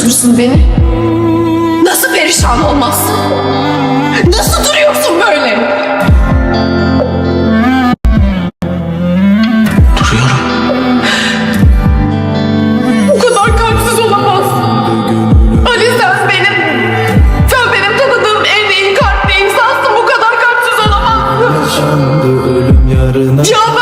musun beni? Nasıl perişan olmazsın? Nasıl duruyorsun böyle? Duruyorum. Bu kadar kalpsiz olamazsın. Ali sen benim, sen benim tanıdığım en iyi kalpli insansın. Bu kadar kalpsiz olamazsın. Ya ben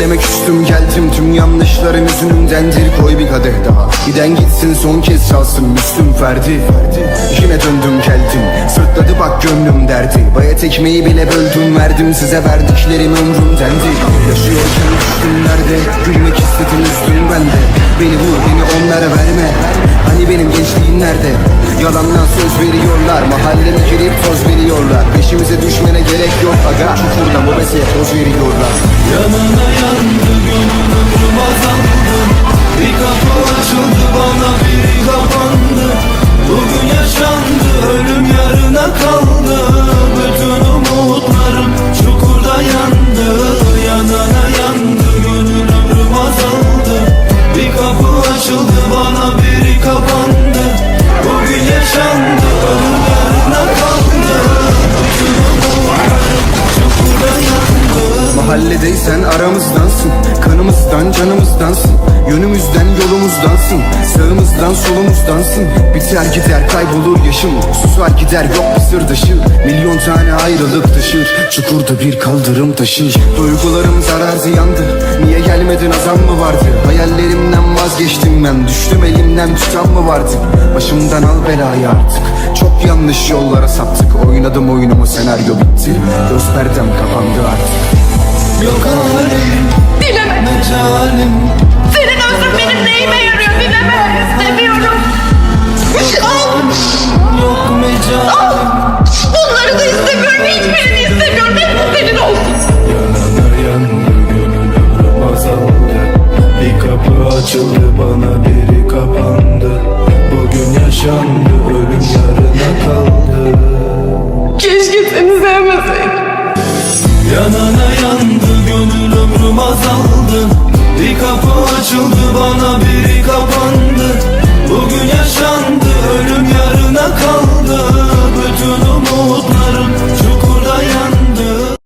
Mahalleme küstüm geldim tüm yanlışlarım yüzündendir. Koy bir kadeh daha. Giden gitsin son kez çalsın Müslüm Ferdi. Yine döndüm geldim. Sırtladı bak gönlüm derdi. Bayat ekmeği bile böldüm verdim size verdiklerim ömrümdendi Yaşıyorken düştüm nerede? Gülmek istedim üstüm bende Beni vur beni onlara verme Hani benim gençliğim nerede? Yalandan söz veriyorlar Mahalleme girip toz veriyorlar. Peşimize düşmene gerek yok aga. Çukurdan bu mesele toz veriyorlar. Yanına yandı gönül ömrüm azaldı Bir kapı açıldı bana biri kapandı. Bugün yaşandı ölüm yarına kaldı Mahalledeysen aramızdansın Kanımızdan canımızdansın Yönümüzden yolumuzdansın Sağımızdan solumuzdansın. Biter gider kaybolur yaşım Susar gider yok bir sırdaşı Milyon tane ayrılık taşır Çukurda bir kaldırım taşır. Duygularım zarar ziyandı Niye gelmedin azam mı vardı? Hayallerimden vazgeçtim ben Düştüm elimden tutan mı vardı? Başımdan al belayı artık Çok yanlış yollara saptık. Oynadım oyunumu senaryo bitti. Göz perdem kapandı artık mecalim Senin özrün benim neyime yarıyor dileme. İstemiyorum. Al. Yok mecalim Bunları da istemiyorum. Hiçbirini istemiyorum. Hepsi senin olsun. Yanana yandı gönül ömrüm azaldı Bir kapı açıldı bana biri kapandı Bugün yaşandı ölüm yarına kaldı Keşke seni sevmeseydim. Yanana yandı gönül ömrüm azaldı kapı açıldı bana Bugün yaşandı